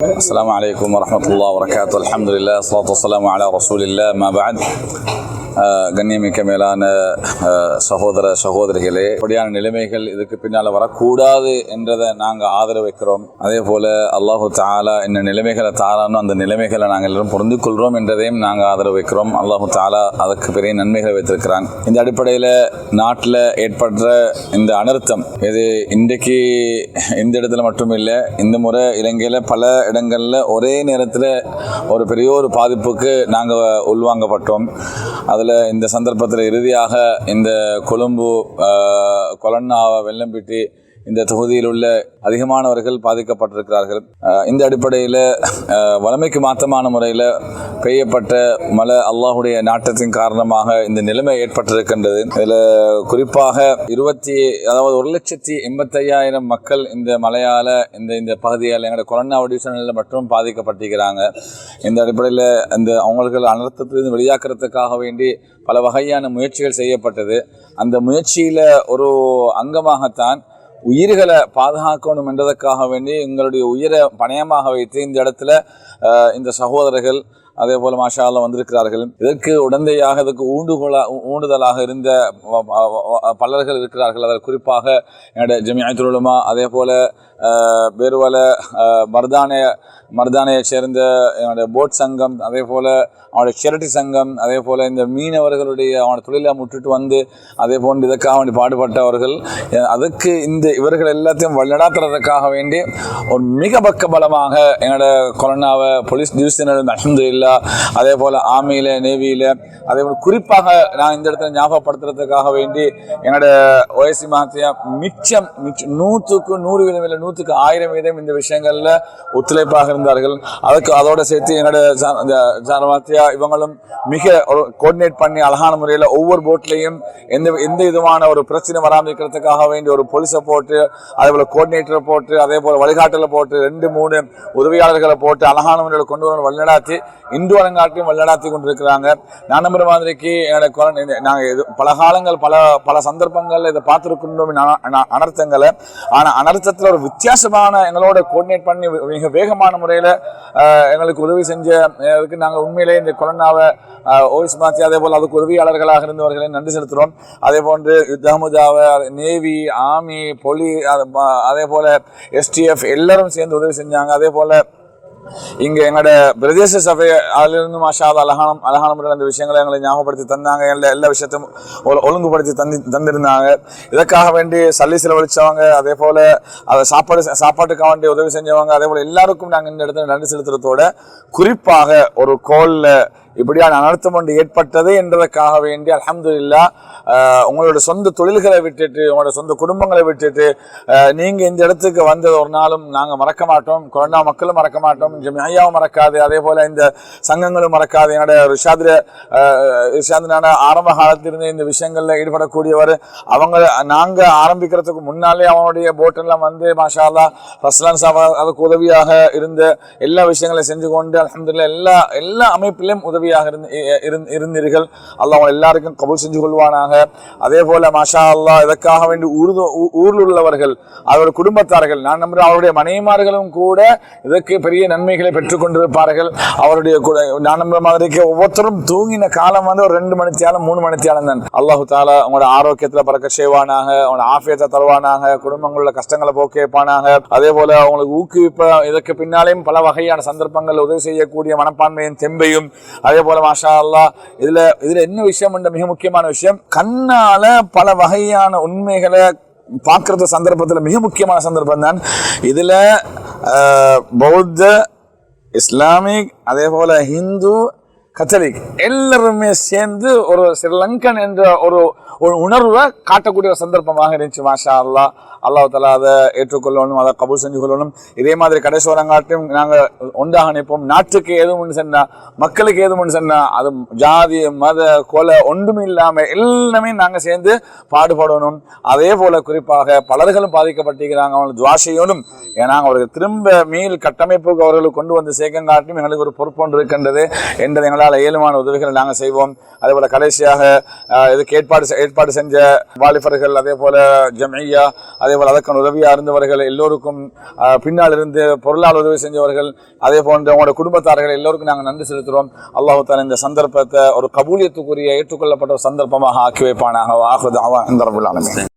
السلام عليكم ورحمة الله وبركاته الحمد لله والصلاة والسلام على رسول الله ما بعد ஆஹ் கண்ணியமிக்க மேலான ஆஹ் சகோதர சகோதரிகளே இப்படியான நிலைமைகள் இதுக்கு பின்னால் வரக்கூடாது என்றதை நாங்கள் ஆதரவு வைக்கிறோம் அதே போல அல்லாஹு தாலா என்ன நிலைமைகளை தாரானோ அந்த நிலைமைகளை நாங்கள் எல்லாரும் புரிந்து கொள்கிறோம் என்றதையும் நாங்கள் ஆதரவு வைக்கிறோம் அல்லாஹு தாலா அதற்கு பெரிய நன்மைகளை வைத்திருக்கிறான் இந்த அடிப்படையில் நாட்டில் ஏற்படுற இந்த அனர்த்தம் இது இன்றைக்கு இந்த இடத்துல மட்டும் இல்லை இந்த முறை இலங்கையில் பல இடங்களில் ஒரே நேரத்தில் ஒரு பெரிய ஒரு பாதிப்புக்கு நாங்கள் உள்வாங்கப்பட்டோம். அதில் இந்த சந்தர்ப்பத்தில் இறுதியாக இந்த கொழும்பு கொலன்னாவை வெள்ளம்பிட்டி இந்த தொகுதியில் உள்ள அதிகமானவர்கள் பாதிக்கப்பட்டிருக்கிறார்கள். இந்த அடிப்படையில் வளமைக்கு மாற்றமான முறையில் பெய்யப்பட்ட மழை அல்லாஹுடைய நாட்டத்தின் காரணமாக இந்த நிலைமை ஏற்பட்டிருக்கின்றது. இதில் குறிப்பாக இருபத்தி அதாவது ஒரு லட்சத்தி எண்பத்தையாயிரம் மக்கள் இந்த மழையால் இந்த இந்த பகுதியால் எங்களோட கொரோனா டிவிஷனில் மட்டும் பாதிக்கப்பட்டிருக்கிறாங்க. இந்த அடிப்படையில் இந்த அவங்களுக்கு அனர்த்தத்திலிருந்து வெளியாக்குறதுக்காக வேண்டி பல வகையான முயற்சிகள் செய்யப்பட்டது. அந்த முயற்சியில் ஒரு அங்கமாகத்தான் உயிர்களை பாதுகாக்கணும் என்றதற்காக வேண்டி எங்களுடைய உயிரை பணயமாக வைத்து இந்த இடத்துல இந்த சகோதரர்கள் அதே போல் மாஷால வந்திருக்கிறார்கள். இதற்கு உடந்தையாக இதற்கு ஊண்டுகோலா ஊண்டுதலாக இருந்த வ- பலர்கள் இருக்கிறார்கள். அதில் குறிப்பாக என்னுடைய ஜமியாத்துல் அதே போல் வேறுவல மர்தானய மர்தானையை சேர்ந்த என்னுடைய போட் சங்கம் அதே போல் அவனுடைய செரட்டி சங்கம் அதே போல் இந்த மீனவர்களுடைய அவனோட தொழிலை முட்டுட்டு வந்து அதே போன்று இதற்காக வேண்டி பாடுபட்டவர்கள் அதுக்கு இந்த இவர்கள் எல்லாத்தையும் வழிநடாத்துறதுக்காக வேண்டி ஒரு மிக பக்க பலமாக எங்களோட கொரோனாவை போலீஸ் டிவிஷனில் அஹமது இல்லா அதே போல் ஆர்மியில் நேவியில் அதே போல் குறிப்பாக நான் இந்த இடத்துல ஞாபகப்படுத்துறதுக்காக வேண்டி என்னோட ஓஎஸ்சி மாத்தியா மிச்சம் மிச்சம் நூற்றுக்கு நூறு வீதம் இல்லை நூற்றுக்கு ஆயிரம் வீதம் இந்த விஷயங்களில் ஒத்துழைப்பாக இருந்தார்கள். அதுக்கு அதோட சேர்த்து என்னோட சாரமாத்தியா இவங்களும் மிக ஒரு கோஆர்டினேட் பண்ணி அழகான முறையில் ஒவ்வொரு போட்லேயும் எந்த எந்த விதமான ஒரு பிரச்சனை வராமல் இருக்கிறதுக்காக வேண்டி ஒரு போலீஸை போட்டு அதே போல் கோஆர்டினேட்டரை போட்டு அதே போல் வழிகாட்டலை போட்டு ரெண்டு மூணு உதவியாளர்களை போட்டு அழகான முறையில் கொண்டு வர வழிநடாத்தி இந்து அரங்காட்டையும் வழிநடாத்தி கொண்டிருக்கிறாங்க. நான் நம்புற மாதிரிக்கு எனக்கு நாங்கள் இது பல காலங்கள் பல பல சந்தர்ப்பங்கள் இதை பார்த்துருக்கின்றோம் அனர்த்தங்களை. ஆனால் அனர்த்தத்தில் ஒரு வித்தியாசமான எங்களோட கோஆர்டினேட் பண்ணி மிக வேகமான முறையில் எங்களுக்கு உதவி செஞ்ச அதுக்கு நாங்கள் உண்மையிலே இந்த கொரோனாவை ஓய்ஸ் மாற்றி அதே போல் அதுக்கு உதவியாளர்களாக இருந்தவர்களை நன்றி செலுத்துகிறோம் அதே போன்று தஹமுதாவை நேவி ஆர்மி பொலி அதே போல் எஸ்டிஎஃப் எல்லாரும் சேர்ந்து உதவி செஞ்சாங்க. அதே போல் இங்க எங்களோட பிரதேச சபை அதிலிருந்து மாஷா அலஹானம் அழகான அந்த விஷயங்களை எங்களை ஞாபகப்படுத்தி தந்தாங்க. எல்லா எல்லா விஷயத்தையும் ஒழுங்குபடுத்தி தந்தி தந்திருந்தாங்க. இதற்காக வேண்டி சல்லி செலவழிச்சவங்க அதே போல அதை சாப்பாடு சாப்பாட்டுக்காக வேண்டி உதவி செஞ்சவங்க அதே போல எல்லாருக்கும் நாங்கள் இந்த இடத்துல நன்றி செலுத்துறதோட குறிப்பாக ஒரு கோல்ல இப்படியான அனர்த்தம் ஒன்று ஏற்பட்டது என்பதற்காக வேண்டி அல்ஹம்துலில்லா உங்களோட சொந்த தொழில்களை விட்டுட்டு உங்களோட சொந்த குடும்பங்களை விட்டுட்டு நீங்கள் நீங்க இந்த இடத்துக்கு வந்தது ஒரு நாளும் நாங்க மறக்க மாட்டோம். கொரோனா மக்களும் மறக்க மாட்டோம். ஜமியாவும் மறக்காது. அதே போல இந்த சங்கங்களும் மறக்காது. என்னோட ரிஷாதிர ரிஷாத்னான ஆரம்ப காலத்திலிருந்து இந்த விஷயங்கள்ல ஈடுபடக்கூடியவர். அவங்க நாங்க ஆரம்பிக்கிறதுக்கு முன்னாலே அவனுடைய போட்டெல்லாம் வந்து மாஷாலா ரஸ்லான் சாப் அதுக்கு உதவியாக இருந்த எல்லா விஷயங்களையும் செஞ்சு கொண்டு அலமதுல்லா எல்லா எல்லா அமைப்பிலும் உதவியாக இருந்து இருந்தீர்கள். அல்லாஹ் அவங்க எல்லாருக்கும் கபூல் செஞ்சு கொள்வானாக. அதே போல மாஷா அல்லா இதற்காக வேண்டி ஊர்து ஊரில் உள்ளவர்கள் அவருடைய குடும்பத்தார்கள் நான் நம்புகிறேன் அவருடைய மனைவிமார்களும் கூட இதற்கு பெரிய நன்மைகளை பெற்றுக் கொண்டிருப்பார்கள். அவருடைய கூட- நான் நம்புற மாதிரிக்கு ஒவ்வொருத்தரும் தூங்கின காலம் வந்து ஒரு ரெண்டு மணித்தியாலம் மூணு மணித்தியாலம் தான். அல்லாஹு தாலா அவங்களோட ஆரோக்கியத்தில் பறக்க செய்வானாக உங்களோட ஆஃபியத்தை தருவானாக குடும்பங்களில் கஷ்டங்களை போக்கேப்பானாக அதே போல அவங்களுக்கு ஊக்குவிப்ப இதற்கு பின்னாலேயும் பல வகையான சந்தர்ப்பங்கள் உதவி செய்யக்கூடிய மனப்பான்மையும் தெம்பையும் அதே அதே போல மாஷா அல்லா இதுல இதுல என்ன விஷயம் என்ற மிக முக்கியமான விஷயம் கண்ணால பல வகையான உண்மைகளை பார்க்கறது சந்தர்ப்பத்தில் மிக முக்கியமான சந்தர்ப்பம் தான். இதுல ஆஹ், பௌத்த இஸ்லாமிக் அதே போல ஹிந்து கத்தலிக் எல்லாருமே சேர்ந்து ஒரு ஸ்ரீலங்கன் என்ற ஒரு ஒரு உணர்வை காட்டக்கூடிய ஒரு சந்தர்ப்பமாக இருந்துச்சு மாஷா அல்லாஹ் அல்லாஹ் தலா அதை ஏற்றுக்கொள்ளணும் அதை கபூல் செஞ்சு கொள்ளணும். இதே மாதிரி கடைசோரங்காட்டையும் நாங்கள் ஒன்றாக நினைப்போம் நாட்டுக்கு எதுவும் சொன்னால் மக்களுக்கு ஏதும் ஒன்று சொன்னால் அது ஜாதி மத கொலை ஒன்றும் இல்லாமல் எல்லாமே நாங்கள் சேர்ந்து பாடுபடணும். அதே போல குறிப்பாக பலர்களும் பாதிக்கப்பட்டிருக்கிறாங்க அவங்களுக்கு துவாசையோனும் ஏன்னா அவர்களுக்கு திரும்ப மீள் கட்டமைப்புக்கு அவர்களுக்கு கொண்டு வந்து சேர்க்கங்காட்டியும் எங்களுக்கு ஒரு பொறுப்பொன்று இருக்கின்றது. என்றது எங்களால் இயலுமான உதவிகளை நாங்கள் செய்வோம். அதே போல கடைசியாக இதுக்கு ஏற்பாடு ஏற்பாடு செஞ்ச வாலிபர்கள் அதே போல ஜமையா அதே போல அதற்கான உதவியா இருந்தவர்கள் எல்லோருக்கும் பின்னால் இருந்து பொருளால் உதவி செஞ்சவர்கள் அதே போன்ற உங்களோட குடும்பத்தார்கள் எல்லோருக்கும் நாங்கள் நன்றி செலுத்துகிறோம். அல்லாஹு தாலா இந்த சந்தர்ப்பத்தை ஒரு கபூலியத்துக்குரிய ஏற்றுக்கொள்ளப்பட்ட ஒரு சந்தர்ப்பமாக ஆக்கி வைப்பானாக. ஆகுது அவன் இந்த